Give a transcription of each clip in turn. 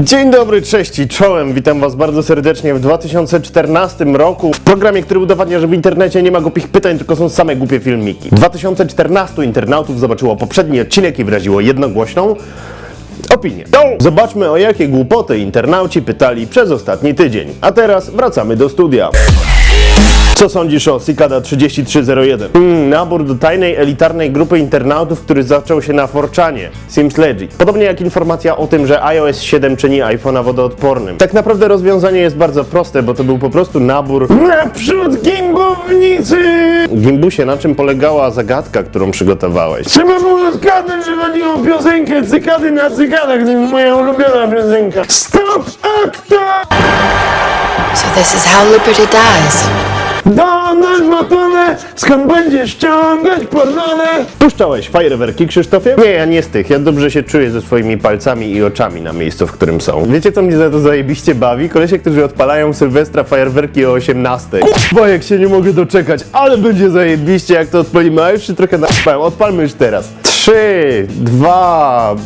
Dzień dobry, cześć i czołem. Witam Was bardzo serdecznie w 2014 roku w programie, który udowadnia, że w internecie nie ma głupich pytań, tylko są same głupie filmiki. 2014 internautów zobaczyło poprzedni odcinek i wyraziło jednogłośną opinię. Zobaczmy o jakie głupoty internauci pytali przez ostatni tydzień. A teraz wracamy do studia. Co sądzisz o Cicada 3301? Hmm, nabór do tajnej, elitarnej grupy internautów, który zaczął się na Forczanie. Seems legit. Podobnie jak informacja o tym, że iOS 7 czyni iPhone'a wodoodpornym. Tak naprawdę rozwiązanie jest bardzo proste, bo to był po prostu nabór naprzód gimbownicy! Gimbusie, na czym polegała zagadka, którą przygotowałeś? Trzeba było zgadnąć, że chodzi o piosenkę Cykady na Cykadach, to jest moja ulubiona piosenka. Stop akta! So this is how Liberty dies. Donald Matone, skąd będziesz ściągać pornone? Puszczałeś fajerwerki, Krzysztofie? Nie, ja nie z tych. Ja dobrze się czuję ze swoimi palcami i oczami na miejscu, w którym są. Wiecie, co mnie za to zajebiście bawi? Kolesie, którzy odpalają Sylwestra fajerwerki o 18. Kurwa, jak się nie mogę doczekać, ale będzie zajebiście, jak to odpalimy. A już się trochę naspałem. Odpalmy już teraz. 3, 2,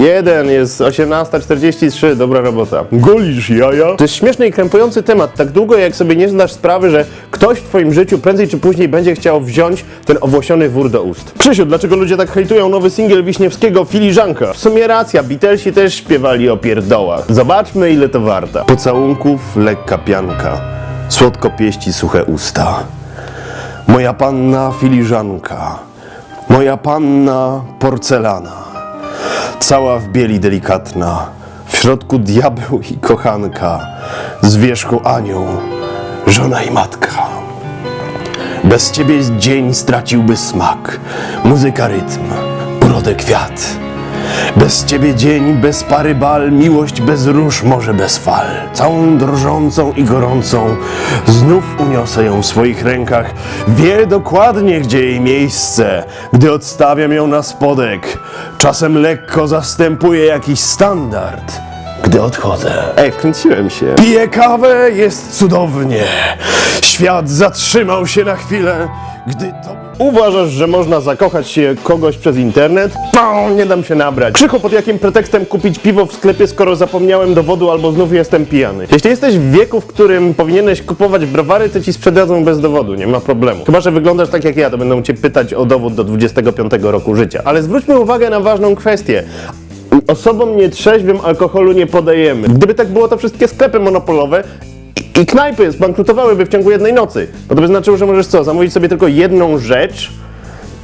Jeden jest 18.43, dobra robota. Golisz jaja? To jest śmieszny i krępujący temat, tak długo jak sobie nie zdasz sprawy, że ktoś w twoim życiu prędzej czy później będzie chciał wziąć ten owłosiony wór do ust. Krzysiu, dlaczego ludzie tak hejtują nowy singiel Wiśniewskiego Filiżanka? W sumie racja, Beatlesi też śpiewali o pierdołach. Zobaczmy ile to warta. Pocałunków lekka pianka, słodko pieści suche usta. Moja panna filiżanka, moja panna porcelana. Cała w bieli delikatna, w środku diabeł i kochanka, z wierzchu anioł, żona i matka. Bez ciebie dzień straciłby smak, muzyka rytm, urodę kwiat. Bez ciebie dzień, bez pary bal, miłość bez róż, może bez fal. Całą drżącą i gorącą, znów uniosę ją w swoich rękach. Wie dokładnie, gdzie jej miejsce, gdy odstawiam ją na spodek. Czasem lekko zastępuję jakiś standard, gdy odchodzę. Ej, wkręciłem się. Piję kawę, jest cudownie. Świat zatrzymał się na chwilę, gdy to... Uważasz, że można zakochać się kogoś przez internet? No, nie dam się nabrać. Krzycho, pod jakim pretekstem kupić piwo w sklepie, skoro zapomniałem dowodu albo znów jestem pijany? Jeśli jesteś w wieku, w którym powinieneś kupować browary, to ci sprzedadzą bez dowodu, nie ma problemu. Chyba, że wyglądasz tak jak ja, to będą cię pytać o dowód do 25 roku życia. Ale zwróćmy uwagę na ważną kwestię. Osobom nietrzeźwym alkoholu nie podajemy. Gdyby tak było, to wszystkie sklepy monopolowe i- knajpy zbankrutowałyby w ciągu jednej nocy. Bo to by znaczyło, że możesz co, zamówić sobie tylko jedną rzecz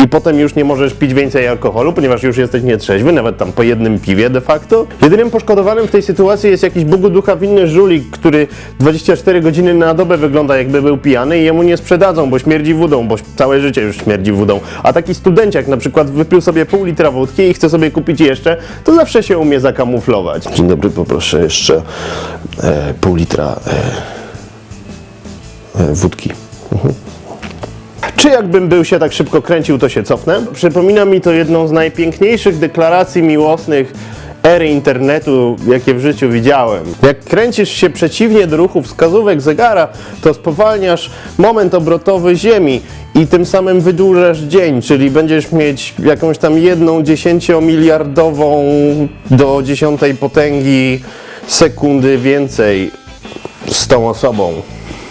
i potem już nie możesz pić więcej alkoholu, ponieważ już jesteś nietrzeźwy, nawet tam po jednym piwie de facto. Jedynym poszkodowanym w tej sytuacji jest jakiś Bogu ducha winny żulik, który 24 godziny na dobę wygląda jakby był pijany i jemu nie sprzedadzą, bo śmierdzi wódą, bo całe życie już śmierdzi wódą. A taki studenciak na przykład wypił sobie pół litra wódki i chce sobie kupić jeszcze, to zawsze się umie zakamuflować. Dzień dobry, poproszę jeszcze e, pół litra e, e, wódki. Czy jakbym był się tak szybko kręcił, to się cofnę? Przypomina mi to jedną z najpiękniejszych deklaracji miłosnych ery internetu, jakie w życiu widziałem. Jak kręcisz się przeciwnie do ruchu wskazówek zegara, to spowalniasz moment obrotowy Ziemi i tym samym wydłużasz dzień, czyli będziesz mieć jakąś tam jedną dziesięciomiliardową do dziesiątej potęgi sekundy więcej z tą osobą.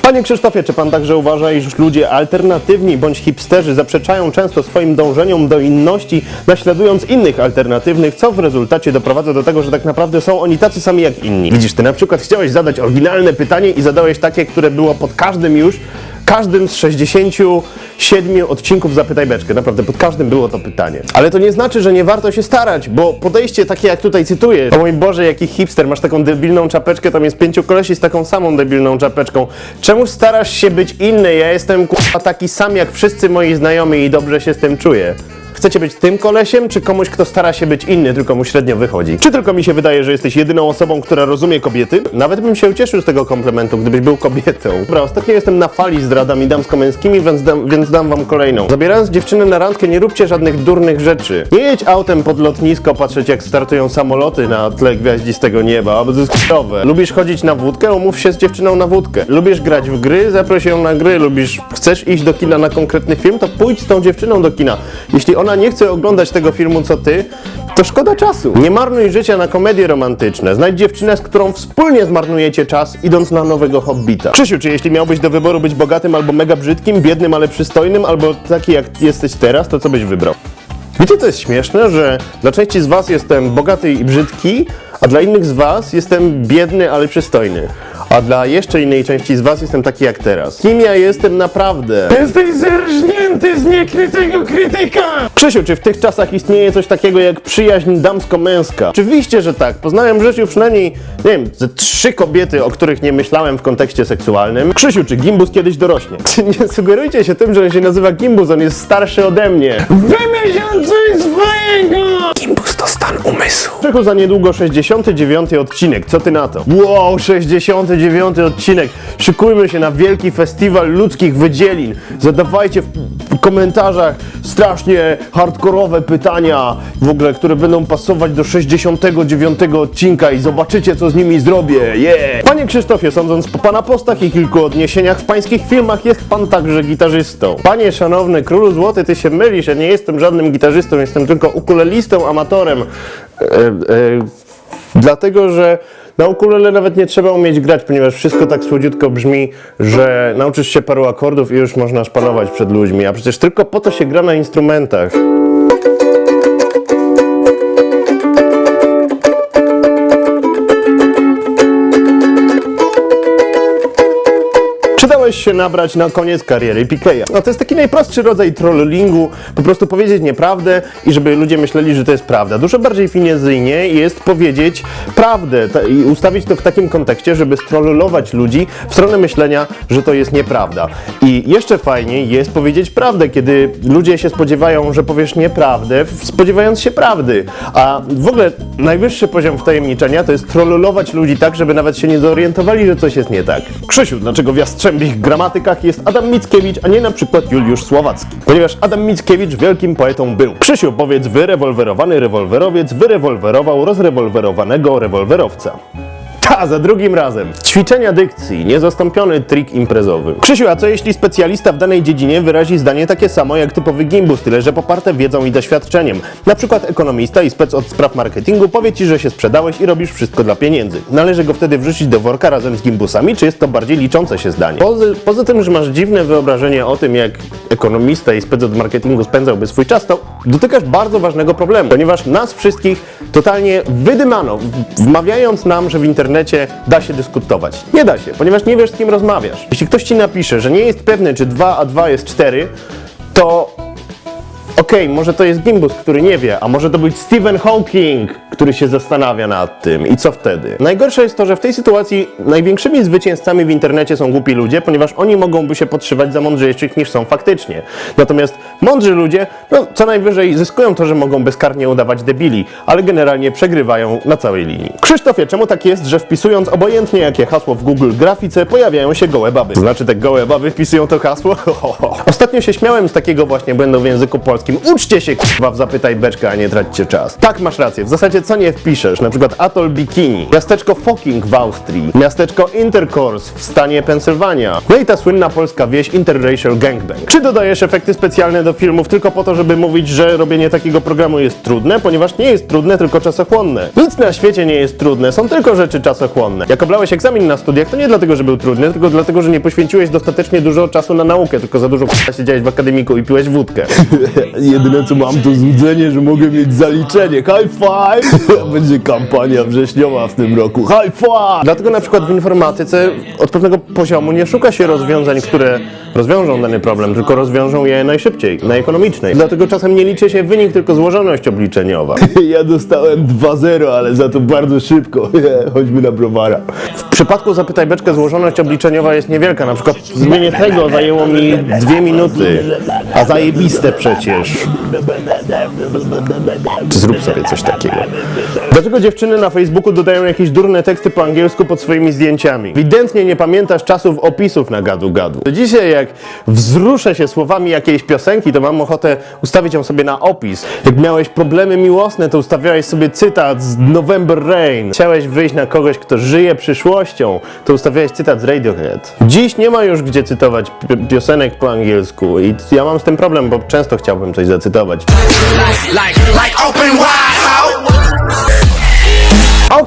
Panie Krzysztofie, czy pan także uważa, iż ludzie alternatywni bądź hipsterzy zaprzeczają często swoim dążeniom do inności, naśladując innych alternatywnych, co w rezultacie doprowadza do tego, że tak naprawdę są oni tacy sami jak inni? Widzisz, ty na przykład chciałeś zadać oryginalne pytanie i zadałeś takie, które było pod każdym już, każdym z 67 odcinków Zapytaj Beczkę. Naprawdę, pod każdym było to pytanie. Ale to nie znaczy, że nie warto się starać, bo podejście takie jak tutaj cytuję, o mój Boże, jaki hipster, masz taką debilną czapeczkę, tam jest pięciu kolesi z taką samą debilną czapeczką. Czemu starasz się być inny? Ja jestem kurwa taki sam jak wszyscy moi znajomi i dobrze się z tym czuję. Chcecie być tym kolesiem, czy komuś, kto stara się być inny, tylko mu średnio wychodzi? Czy tylko mi się wydaje, że jesteś jedyną osobą, która rozumie kobiety? Nawet bym się ucieszył z tego komplementu, gdybyś był kobietą. Dobra, ostatnio jestem na fali z radami damsko-męskimi, więc dam, więc dam wam kolejną. Zabierając dziewczynę na randkę, nie róbcie żadnych durnych rzeczy. Nie jedź autem pod lotnisko, patrzeć jak startują samoloty na tle gwiaździstego nieba, bo to jest k***owe. Lubisz chodzić na wódkę? Umów się z dziewczyną na wódkę. Lubisz grać w gry? Zaproś ją na gry. Lubisz, chcesz iść do kina na konkretny film? To pójdź z tą dziewczyną do kina. Jeśli ona nie chce oglądać tego filmu co ty, To szkoda czasu. Nie marnuj życia na komedie romantyczne. Znajdź dziewczynę, z którą wspólnie zmarnujecie czas, idąc na nowego hobbita. Krzysiu, czy jeśli miałbyś do wyboru być bogatym albo mega brzydkim, biednym, ale przystojnym, albo taki jak jesteś teraz, to co byś wybrał? Wiecie, co jest śmieszne, że dla części z was jestem bogaty i brzydki, a dla innych z was jestem biedny, ale przystojny. A dla jeszcze innej części z was jestem taki jak teraz. Kim ja jestem naprawdę? Jesteś zerżnięty z niekrytego krytyka! Krzysiu, czy w tych czasach istnieje coś takiego jak przyjaźń damsko-męska? Oczywiście, że tak. Poznałem w życiu przynajmniej, nie wiem, ze trzy kobiety, o których nie myślałem w kontekście seksualnym. Krzysiu, czy Gimbus kiedyś dorośnie? Nie sugerujcie się tym, że on się nazywa Gimbus, on jest starszy ode mnie. Wymyśl coś swojego! Umysłu. Krzychu za niedługo 69 odcinek, co ty na to? Wow, 69 odcinek. Szykujmy się na wielki festiwal ludzkich wydzielin. Zadawajcie w komentarzach strasznie hardkorowe pytania, w ogóle, które będą pasować do 69 odcinka i zobaczycie, co z nimi zrobię. Yeah! Panie Krzysztofie, sądząc po pana postach i kilku odniesieniach w pańskich filmach, jest pan także gitarzystą. Panie szanowny królu złoty, ty się mylisz, ja nie jestem żadnym gitarzystą, jestem tylko ukulelistą, amatorem. E, e, dlatego, że na ukulele nawet nie trzeba umieć grać, ponieważ wszystko tak słodziutko brzmi, że nauczysz się paru akordów i już można szpanować przed ludźmi, a przecież tylko po to się gra na instrumentach. Dałeś się nabrać na koniec kariery Pikeya? No to jest taki najprostszy rodzaj trollingu, po prostu powiedzieć nieprawdę i żeby ludzie myśleli, że to jest prawda. Dużo bardziej finezyjnie jest powiedzieć prawdę i ustawić to w takim kontekście, żeby strollować ludzi w stronę myślenia, że to jest nieprawda. I jeszcze fajniej jest powiedzieć prawdę, kiedy ludzie się spodziewają, że powiesz nieprawdę, spodziewając się prawdy. A w ogóle najwyższy poziom wtajemniczenia to jest trollować ludzi tak, żeby nawet się nie zorientowali, że coś jest nie tak. Krzysiu, dlaczego w jastrzębich gramatykach jest Adam Mickiewicz, a nie na przykład Juliusz Słowacki? Ponieważ Adam Mickiewicz wielkim poetą był. Krzysiu, powiedz wyrewolwerowany rewolwerowiec wyrewolwerował rozrewolwerowanego rewolwerowca. Ta, za drugim razem. Ćwiczenia dykcji, niezastąpiony trik imprezowy. Krzysiu, a co jeśli specjalista w danej dziedzinie wyrazi zdanie takie samo jak typowy gimbus, tyle że poparte wiedzą i doświadczeniem? Na przykład ekonomista i spec od spraw marketingu powie ci, że się sprzedałeś i robisz wszystko dla pieniędzy. Należy go wtedy wrzucić do worka razem z gimbusami, czy jest to bardziej liczące się zdanie? Poza, poza tym, że masz dziwne wyobrażenie o tym, jak ekonomista i spec od marketingu spędzałby swój czas, to dotykasz bardzo ważnego problemu, ponieważ nas wszystkich totalnie wydymano, wmawiając nam, że w internecie da się dyskutować. Nie da się, ponieważ nie wiesz z kim rozmawiasz. Jeśli ktoś ci napisze, że nie jest pewny, czy 2 a 2 jest 4, to Okej, może to jest Gimbus, który nie wie, a może to być Stephen Hawking, który się zastanawia nad tym. I co wtedy? Najgorsze jest to, że w tej sytuacji największymi zwycięzcami w internecie są głupi ludzie, ponieważ oni mogą się podszywać za mądrzejszych niż są faktycznie. Natomiast mądrzy ludzie, no co najwyżej zyskują to, że mogą bezkarnie udawać debili, ale generalnie przegrywają na całej linii. Krzysztofie, czemu tak jest, że wpisując obojętnie jakie hasło w Google grafice, pojawiają się gołe baby? Znaczy te gołe baby wpisują to hasło? Ostatnio się śmiałem z takiego właśnie błędu w języku polskim. Uczcie się k***wa w Zapytaj Beczkę, a nie traćcie czas. Tak, masz rację. W zasadzie co nie wpiszesz? Na przykład Atoll Bikini, miasteczko Foking w Austrii, miasteczko Intercourse w stanie Pensylwania. No i ta słynna polska wieś Interracial Gangbang. Czy dodajesz efekty specjalne do filmów tylko po to, żeby mówić, że robienie takiego programu jest trudne? Ponieważ nie jest trudne, tylko czasochłonne. Nic na świecie nie jest trudne, są tylko rzeczy czasochłonne. Jak oblałeś egzamin na studiach, to nie dlatego, że był trudny, tylko dlatego, że nie poświęciłeś dostatecznie dużo czasu na naukę, tylko za dużo k***a siedziałeś w akademiku i piłeś wódkę. Jedyne co mam to złudzenie, że mogę mieć zaliczenie. High five! Będzie kampania wrześniowa w tym roku. High five! Dlatego na przykład w informatyce od pewnego poziomu nie szuka się rozwiązań, które rozwiążą dany problem, tylko rozwiążą je najszybciej, najekonomiczniej. Dlatego czasem nie liczy się wynik, tylko złożoność obliczeniowa. Ja dostałem 2-0, ale za to bardzo szybko. Chodźmy na browara. W przypadku Zapytaj Beczkę złożoność obliczeniowa jest niewielka. Na przykład zmienię tego zajęło mi dwie minuty. A zajebiste przecież. Zrób sobie coś takiego. Dlaczego dziewczyny na Facebooku dodają jakieś durne teksty po angielsku pod swoimi zdjęciami? Ewidentnie nie pamiętasz czasów opisów na gadu gadu. Dzisiaj jak wzruszę się słowami jakiejś piosenki, to mam ochotę ustawić ją sobie na opis. Jak miałeś problemy miłosne, to ustawiałeś sobie cytat z November Rain. Chciałeś wyjść na kogoś, kto żyje przyszłością, to ustawiałeś cytat z Radiohead. Dziś nie ma już gdzie cytować pi- piosenek po angielsku i ja mam z tym problem, bo często chciałbym coś zacytować. Like, like, like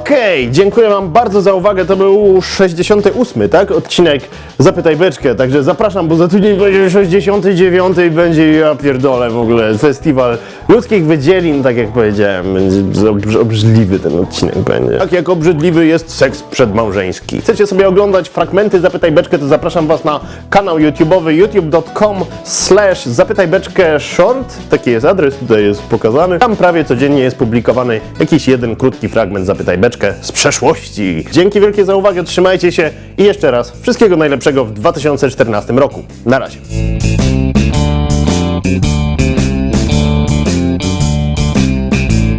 Okej, dziękuję Wam bardzo za uwagę. To był 68, tak? Odcinek Zapytaj Beczkę. Także zapraszam, bo za tydzień będzie 69 i będzie, ja pierdolę w ogóle, festiwal ludzkich wydzielin, tak jak powiedziałem. Będzie obr- obrzydliwy ten odcinek będzie. Tak jak obrzydliwy jest seks przedmałżeński. Chcecie sobie oglądać fragmenty Zapytaj Beczkę, to zapraszam Was na kanał YouTube'owy youtube.com slash Zapytaj Beczkę short. Taki jest adres, tutaj jest pokazany. Tam prawie codziennie jest publikowany jakiś jeden krótki fragment Zapytaj Beczkę z przeszłości. Dzięki wielkie za uwagę, trzymajcie się i jeszcze raz wszystkiego najlepszego w 2014 roku. Na razie.